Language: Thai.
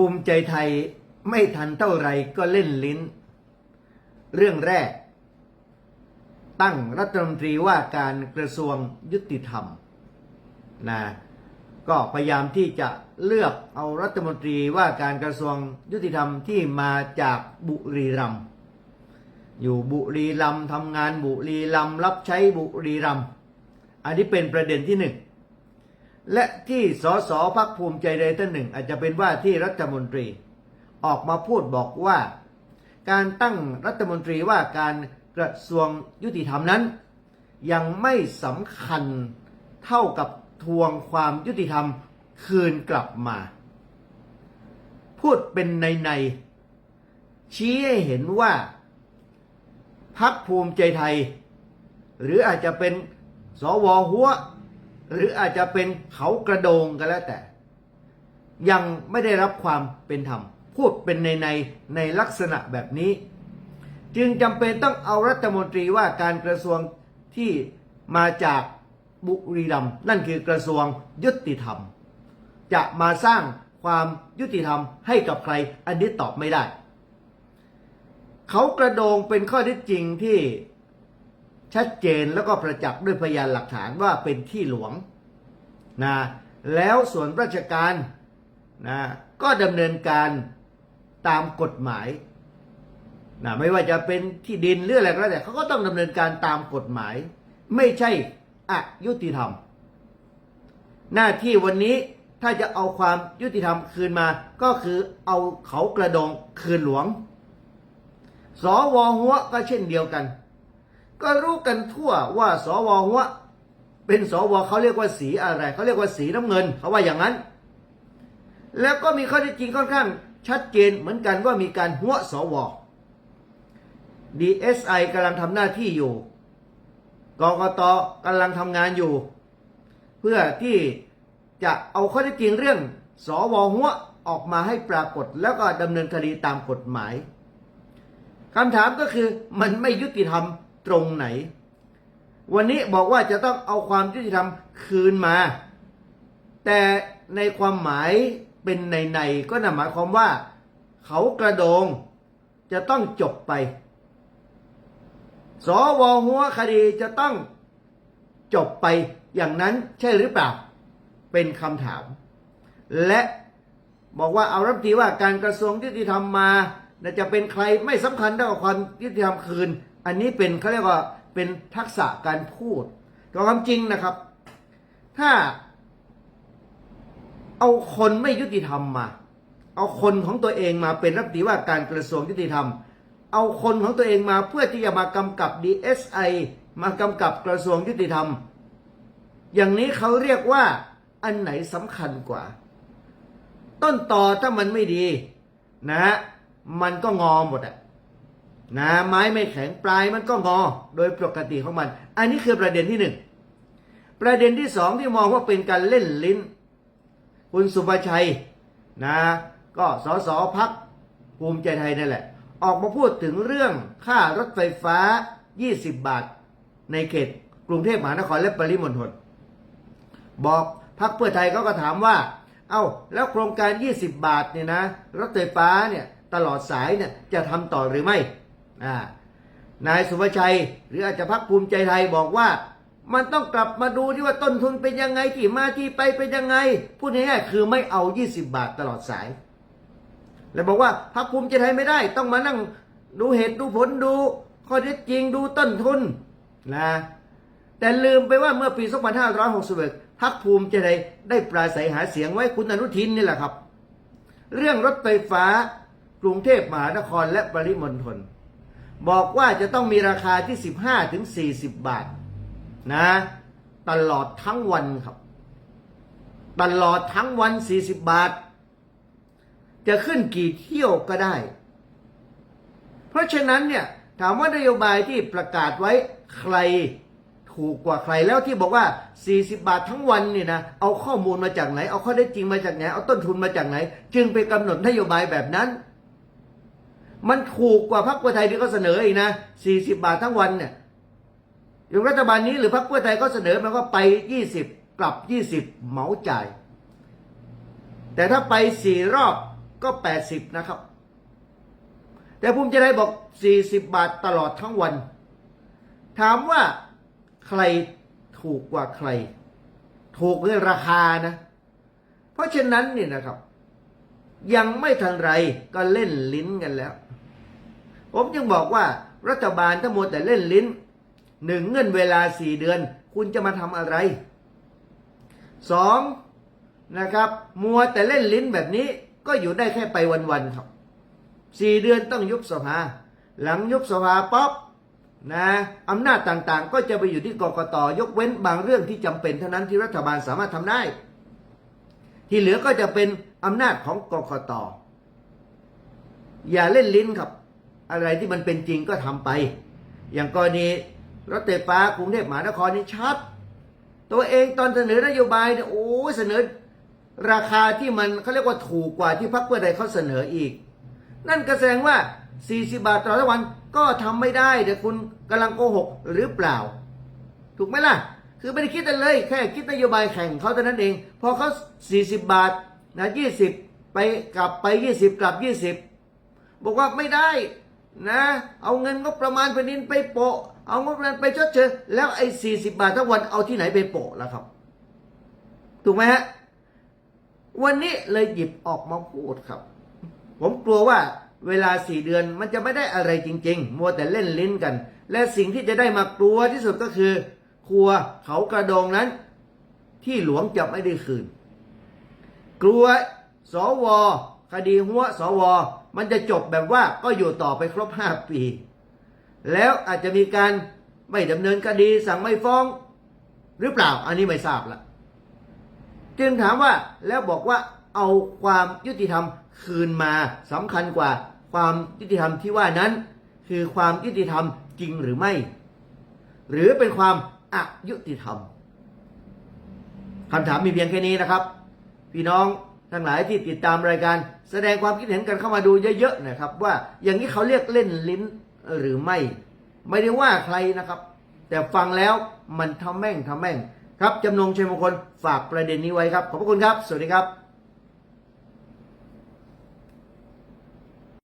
ภูมิใจไทยไม่ทันเท่าไรก็เล่นลิ้น เรื่องแรก ตั้งรัฐมนตรีว่าการกระทรวงยุติธรรมนะก็พยายามที่จะเลือกเอารัฐมนตรีว่าการกระทรวงยุติธรรมที่มาจากบุรีรัมย์อยู่บุรีรัมย์ทำงานบุรีรัมย์รับใช้บุรีรัมย์อันนี้เป็นประเด็นที่หนึ่ง และที่สสพักภูมิใจไทยท่านหนึ่ง อาจจะเป็นว่าที่รัฐมนตรี ออกมาพูดบอกว่า การตั้งรัฐมนตรีว่าการกระทรวงยุติธรรมนั้น ยังไม่สำคัญเท่ากับทวงความยุติธรรมคืนกลับมา พูดเป็นในในชี้ให้เห็นว่าพักภูมิใจไทย หรืออาจจะเป็นสวหัว หรืออาจจะเป็นเขากระโดงก็แล้วแต่ ยังไม่ได้รับความเป็นธรรม พูดเป็นในในในลักษณะแบบนี้ จึงจำเป็นต้องเอารัฐมนตรีว่าการกระทรวงที่มาจากบุรีรัมย์นั่นคือกระทรวงยุติธรรม จะมาสร้างความยุติธรรมให้กับใครอันนี้ตอบไม่ได้ เขากระโดงเป็นข้อเท็จจริงที่ ชัดเจนแล้วก็ประจักษ์ด้วยพยานหลักฐานว่าเป็นที่หลวงนะแล้วส่วนราชการนะก็ดำเนินการตามกฎหมายนะไม่ว่าจะเป็นที่ดินหรืออะไรก็แล้วแต่เขาก็ต้องดำเนินการตามกฎหมาย ไม่ใช่อายุติธรรม หน้าที่วันนี้ถ้าจะเอาความยุติธรรมคืนมา ก็คือเอาเขากระโดงคืนหลวง สวหัวก็เช่นเดียวกัน ก็รู้กันทั่วว่าสวหัวเป็นสวเขาเรียกว่าสีอะไรเขาเรียกว่าสีน้ำเงินเขาว่าอย่างนั้น แล้วก็มีข้อเท็จจริงค่อนข้างชัดเจนเหมือนกันว่ามีการหัวสว DSI กำลังทำหน้าที่อยู่กกตกำลังทำงานอยู่ เพื่อที่จะเอาข้อเท็จจริงเรื่อง สวหัวออกมาให้ปรากฏแล้วก็ดำเนินคดีตามกฎหมายคำถามก็คือมันไม่ยุติธรรม ตรงไหน วันนี้บอกว่าจะต้องเอาความยุติธรรมคืนมา แต่ในความหมายเป็นในในก็นหมายความว่า เขากระโดงจะต้องจบไป สวหัวคดีจะต้องจบไปอย่างนั้นใช่หรือเปล่า เป็นคำถาม และบอกว่าเอารัฐมนตรีว่าการกระทรวงยุติธรรมมาน่าจะเป็นใครไม่สำคัญเท่ากับความยุติธรรมคืน อันนี้เป็นเขาเรียกว่าเป็นทักษะการพูดแต่ความจริงนะครับ ถ้า เอาคนไม่ยุติธรรมมา เอาคนของตัวเองมาเป็นรัฐมนตรีว่าการกระทรวงยุติธรรม เอาคนของตัวเองมาเพื่อที่จะมากำกับ DSI มากำกับกระทรวงยุติธรรม อย่างนี้เขาเรียกว่าอันไหนสำคัญกว่า ต้นต่อถ้ามันไม่ดี นะฮะมันก็งอหมดอะ นะไม้ไม่แข็งปลายมันก็งอโดยปกติของมัน อันนี้คือประเด็นที่หนึ่งประเด็นที่สองที่มองว่าเป็นการเล่นลิ้น คุณสุภชัยนะก็สสพักภูมิใจไทยนั่นแหละ ออกมาพูดถึงเรื่องค่ารถไฟฟ้า 20 บาท ในเขตกรุงเทพมหานครและปริมณฑลบอกพักเพื่อไทยเขาก็ถามว่า เอ้าแล้วโครงการ 20 บาทเนี่ยนะ รถไฟฟ้าเนี่ยตลอดสายเนี่ยจะทำต่อหรือไม่ นายสุภชัย หรืออาจจะพักภูมิใจไทยบอกว่า มันต้องกลับมาดูที่ว่าต้นทุนเป็นยังไงที่มาที่ไปเป็นยังไง พูดง่ายๆคือไม่เอา 20 บาทตลอดสาย แล้วบอกว่าพักภูมิใจไทยไม่ได้ ต้องมานั่งดูเหตุดูผลดูข้อเท็จจริงดูต้นทุนนะแต่ลืมไปว่าเมื่อปี 2561พักภูมิใจไทยได้ปราศัยหาเสียงไว้คุณอนุทินนี่แหละครับ เรื่องรถไฟฟ้ากรุงเทพมหานครและปริมณฑล บอกว่าจะต้องมีราคาที่ 15ถึง40 บาทนะ ตลอดทั้งวันครับ ตลอดทั้งวัน 40 บาท จะขึ้นกี่เที่ยวก็ได้ เพราะฉะนั้นเนี่ยถามว่านโยบายที่ประกาศไว้ใครถูกกว่าใครแล้วที่บอกว่า 40 บาททั้งวันเนี่ยนะเอาข้อมูลมาจากไหน เอาข้อได้จริงมาจากไหน เอาต้นทุนมาจากไหน จึงไปกำหนดนโยบายแบบนั้น มันถูกกว่าพรรคเพื่อไทยที่เขาเสนออีกนะ40บาททั้งวันเนี่ยอย่างรัฐบาลนี้หรือพรรคเพื่อไทยก็เสนอมันก็ไป20กลับ20เหมาจ่าย แต่ถ้าไปสี่รอบก็80นะครับ แต่ภูมิใจไทยบอก40บบาทตลอดทั้งวัน ถามว่าใครถูกกว่าใคร ถูกเรื่องราคานะ เพราะฉะนั้นนี่นะครับ ยังไม่ทันไรก็เล่นลิ้นกันแล้ว ผมจึงบอกว่ารัฐบาลถ้ามัวแต่เล่นลิ้นหนึ่งเงื่อนเวลาสี่เดือน คุณจะมาทำอะไรสองนะครับมัวแต่เล่นลิ้นแบบนี้ก็อยู่ได้แค่ไปวันๆครับสี่เดือนต้องยุบสภา หลังยุบสภาป๊อปนะอำนาจต่างๆ ก็จะไปอยู่ที่กกตยกเว้นบางเรื่องที่จำเป็นเท่านั้นที่รัฐบาลสามารถทำได้ ที่เหลือก็จะเป็นอำนาจของกกตอย่าเล่นลิ้นครับ อะไรที่มันเป็นจริงก็ทำไป อย่างกรณีรถไฟฟ้ากรุงเทพมหานครนี่ชัด ตัวเองตอนเสนอนโยบายเนี่ยโอ้ยเสนอราคาที่มันเขาเรียกว่าถูกกว่าที่พรรคเพื่อไทยเขาเสนออีก นั่นก็แสดงว่า 40 บาทต่อวันก็ทำไม่ได้แต่คุณกำลังโกหกหรือเปล่า ถูกไหมล่ะ คือไม่ได้คิดอะไรเลย แค่คิดนโยบายแข่งเขาเท่านั้นเอง พอเขา 40 บาทนะ20 ไปกลับไป 20 กลับ 20 บอกว่าไม่ได้ นะ เอาเงินงบประมาณแผ่นดินไปโปะ เอางบประมาณไปชดเชยแล้วไอ้40บาททั้งวันเอาที่ไหนไปโปะล่ะครับ ถูกไหมฮะ วันนี้เลยหยิบออกมาพูดครับ ผมกลัวว่าเวลาสี่เดือนมันจะไม่ได้อะไรจริง ๆ มัวแต่เล่นลิ้นกัน และสิ่งที่จะได้มากลัวที่สุดก็คือ ครัวเขากระโดงนั้น ที่หลวงจะไม่ได้คืน กลัวสวคดีหัวสว มันจะจบแบบว่าก็อยู่ต่อไปครบห้าปี แล้วอาจจะมีการไม่ดำเนินคดีสั่งไม่ฟ้อง หรือเปล่าอันนี้ไม่ทราบละจึงถามว่าแล้วบอกว่าเอาความยุติธรรมคืนมาสำคัญกว่าความยุติธรรมที่ว่านั้น คือความยุติธรรมจริงหรือไม่ หรือเป็นความอายุติธรรมคำถามมีเพียงแค่นี้นะครับ พี่น้อง ทั้งหลายที่ติดตามรายการ แสดงความคิดเห็นกันเข้ามาดูเยอะๆนะครับ ว่าอย่างนี้เขาเรียกเล่นลิ้นหรือไม่ ไม่ได้ว่าใครนะครับ แต่ฟังแล้วมันทำแม่งทำแม่ง ครับจำนงชัยมงคลฝากประเด็นนี้ไว้ครับ ขอบพระคุณครับ สวัสดีครับ